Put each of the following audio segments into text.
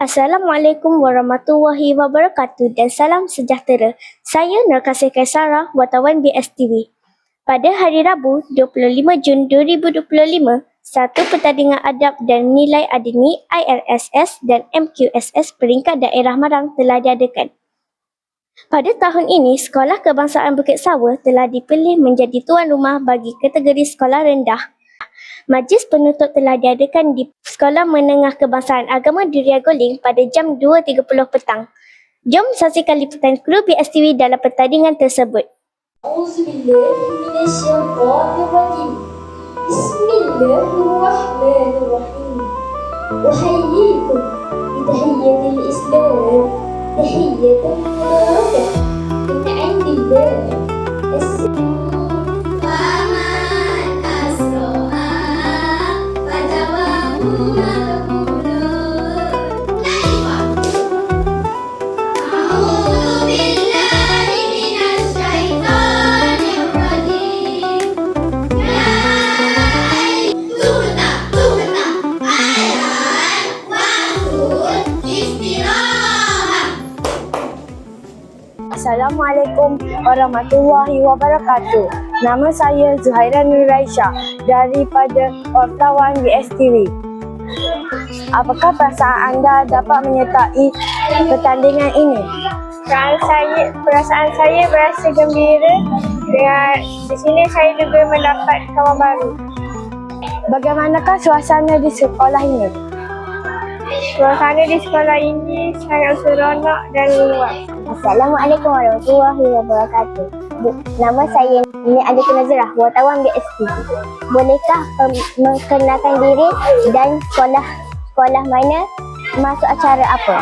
Assalamualaikum warahmatullahi wabarakatuh dan salam sejahtera. Saya Narkasih Kaisara, wartawan BSTV. Pada hari Rabu, 25 Jun 2025, satu pertandingan adab dan nilai ademi IRSS dan MQSS peringkat daerah Marang telah diadakan. Pada tahun ini, Sekolah Kebangsaan Bukit Sawa telah dipilih menjadi tuan rumah bagi kategori sekolah rendah. Majlis penutup telah diadakan di Sekolah Menengah Kebangsaan Agama Duria Goling pada jam 2.30 petang. Jom saksikan liputan kru BSTV dalam pertandingan tersebut. Bismillahirrahmanirrahim. Uhayyikum bitahiyyatil islam. Tahiyyatul Assalamualaikum warahmatullahi wabarakatuh. Nama saya Zuhaira Nuraisha daripada wartawan BSTV. Apakah perasaan anda dapat menyertai pertandingan ini? Perasaan saya, perasaan saya berasa gembira dengan di sini saya juga mendapat kawan baru. Bagaimanakah suasana di sekolah ini? Suasana di sekolah ini sangat seronok dan luas. Assalamualaikum warahmatullahi wabarakatuh. Bu, nama saya Nini Adika Nazirah, wartawan BSTV. Bolehkah um, mengenalkan diri dan sekolah sekolah mana masuk acara apa?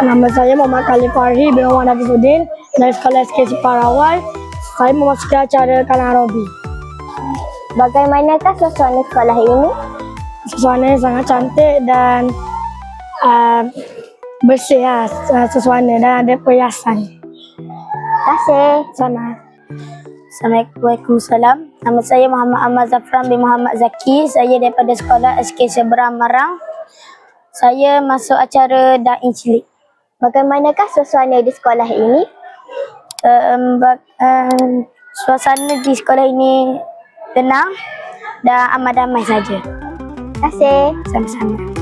Nama saya Muhammad Khalid Farhi bin Muhammad Hafizuddin dari Sekolah SK Separawai. Saya memasuki acara Kalang Arabi. Bagaimanakah suasana sekolah ini? Suasana sangat cantik dan uh, bersih lah uh, suasana dan ada perhiasan. Terima kasih. Sana. Assalamualaikum. Nama saya Muhammad Ahmad Zafran bin Muhammad Zaki. Saya daripada sekolah SK Seberang Marang. Saya masuk acara Dain Cilik. Bagaimanakah suasana di sekolah ini? Um, bag, um, suasana di sekolah ini tenang dan amat damai saja. Terima kasih. Sama-sama.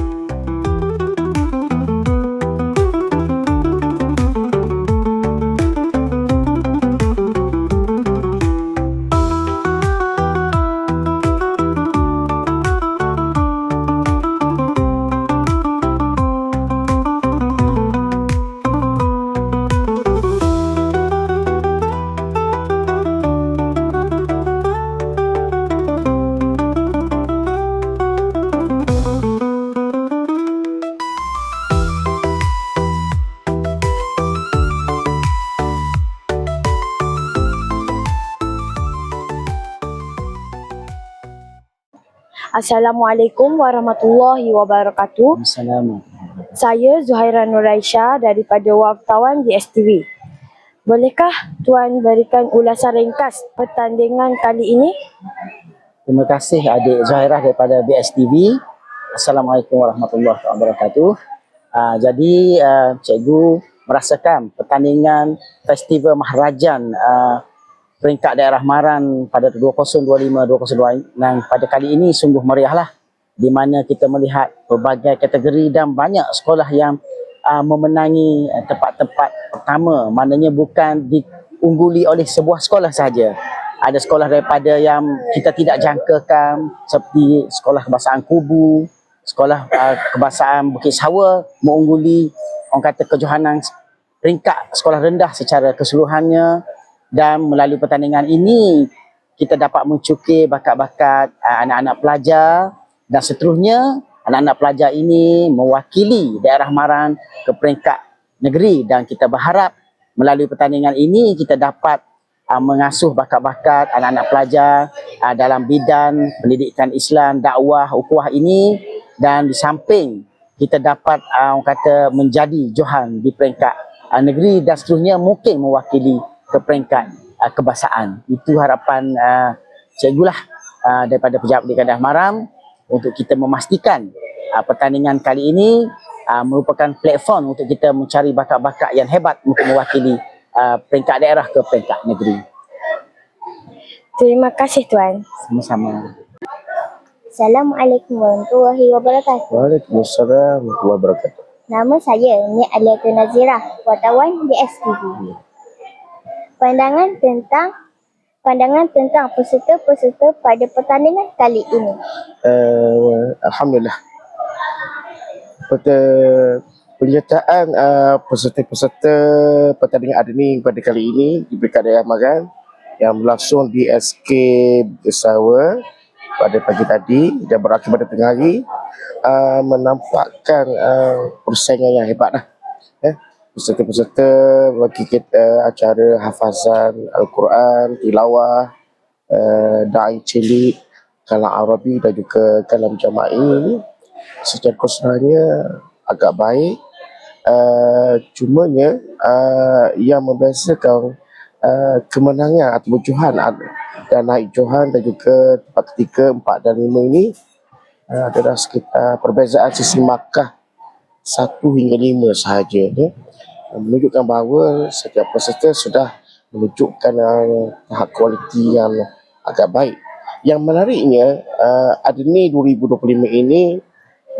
Assalamualaikum warahmatullahi wabarakatuh. Assalamualaikum. Saya Zuhaira Nuraisha daripada wartawan DSTV. Bolehkah Tuan berikan ulasan ringkas pertandingan kali ini? Terima kasih adik Zahirah daripada BSTV. Assalamualaikum warahmatullahi wabarakatuh. Uh, jadi uh, cikgu merasakan pertandingan Festival Maharajan uh, peringkat daerah Maran pada 2025-2026 dan pada kali ini sungguh meriahlah di mana kita melihat pelbagai kategori dan banyak sekolah yang uh, memenangi uh, tempat-tempat pertama. Maknanya bukan diungguli oleh sebuah sekolah sahaja. Ada sekolah daripada yang kita tidak jangkakan seperti sekolah kebangsaan Kubu sekolah uh, kebangsaan Bukit Sawa mengungguli orang kata kejohanan peringkat sekolah rendah secara keseluruhannya dan melalui pertandingan ini kita dapat mencukir bakat-bakat uh, anak-anak pelajar. Dan seterusnya anak-anak pelajar ini mewakili daerah Maran ke peringkat negeri. Dan kita berharap melalui pertandingan ini kita dapat uh, mengasuh bakat-bakat anak-anak pelajar uh, dalam bidang pendidikan Islam, dakwah, ukhuwah ini. Dan di samping kita dapat orang kata menjadi johan di peringkat negeri. Dan seterusnya mungkin mewakili ke peringkat uh, kebangsaan. Itu harapan uh, cikgu lah uh, daripada Pejabat Pendidikan Daerah Maram untuk kita memastikan uh, pertandingan kali ini uh, merupakan platform untuk kita mencari bakat-bakat yang hebat untuk mewakili uh, peringkat daerah ke peringkat negeri. Terima kasih Tuan. Sama-sama. Assalamualaikum warahmatullahi wabarakatuh. Waalaikumsalam warahmatullahi wabarakatuh. Nama saya Nik Aliatul Nazirah, wartawan BSTV. Pandangan tentang pandangan tentang peserta-peserta pada pertandingan kali ini. uh, Alhamdulillah pada penyertaan uh, peserta-peserta pertandingan adni pada kali ini di Peringkat Daerah Magan yang berlangsung di SK Besawa pada pagi tadi dan berakhir pada tengah hari uh, menampakkan uh, persaingan yang hebat lah. Eh, peserta-peserta bagi kita uh, acara hafazan Al-Quran, tilawah, uh, da'i cilik, kalam Arabi dan juga kalam jama'i secara keseluruhannya agak baik. Uh, cumanya uh, yang membiasakan uh, kemenangan atau Johan dan naik Johan dan juga tempat ketiga, empat dan lima ini uh, adalah sekitar perbezaan sisi markah satu hingga lima sahaja. Ya. Menunjukkan bahawa setiap peserta sudah menunjukkan uh, tahap kualiti yang agak baik. Yang menariknya, uh, Adni 2025 ini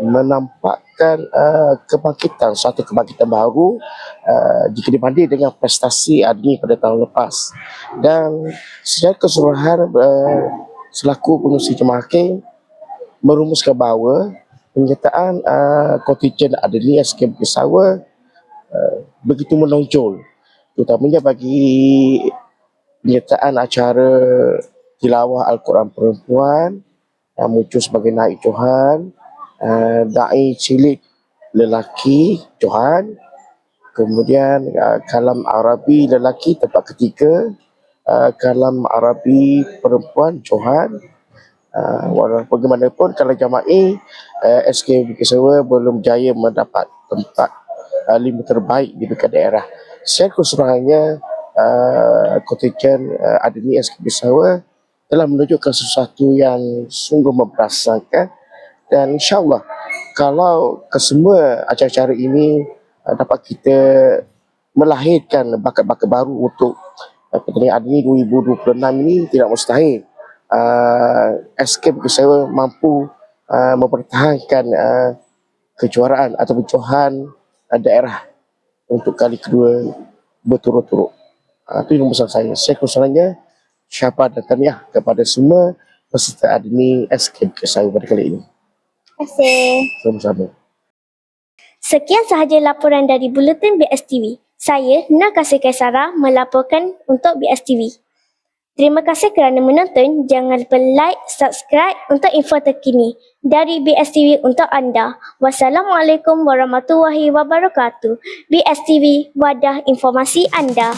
menampakkan uh, kebangkitan, suatu kebangkitan baru uh, jika dibanding dengan prestasi Adni pada tahun lepas. Dan secara keseluruhan uh, selaku pengurusi jemaah merumuskan bahawa penyertaan uh, kontingen Adni SK Besawa uh, begitu menonjol terutamanya bagi penyertaan acara tilawah Al-Quran perempuan yang muncul sebagai naik Johan uh, da'i cilik lelaki Johan. Kemudian uh, kalam Arabi lelaki tempat ketiga uh, kalam Arabi perempuan Johan uh, walaupun bagaimanapun kalau jama'i uh, SK Bukit Sewa belum jaya mendapat tempat uh, lima terbaik di dekat daerah. Secara keseluruhannya uh, kontingen uh, Adni SK Bukit Sewa telah menunjukkan sesuatu yang sungguh memperasakan dan insyaAllah kalau kesemua acara-acara ini uh, dapat kita melahirkan bakat-bakat baru untuk uh, pertandingan Adni 2026 ini tidak mustahil uh, Escape Kesewa mampu uh, mempertahankan uh, kejuaraan atau pejohan uh, daerah untuk kali kedua berturut-turut. Uh, itu yang besar saya. Saya keseluruhannya syabat dan tahniah kepada semua peserta Adni Escape Kesewa pada kali ini. Terima kasih. Sama-sama. Sekian sahaja laporan dari Buletin BSTV. Saya, Nak Kasih Kaisara, melaporkan untuk BSTV. Terima kasih kerana menonton. Jangan lupa like, subscribe untuk info terkini dari BSTV untuk anda. Wassalamualaikum warahmatullahi wabarakatuh. BSTV, wadah informasi anda.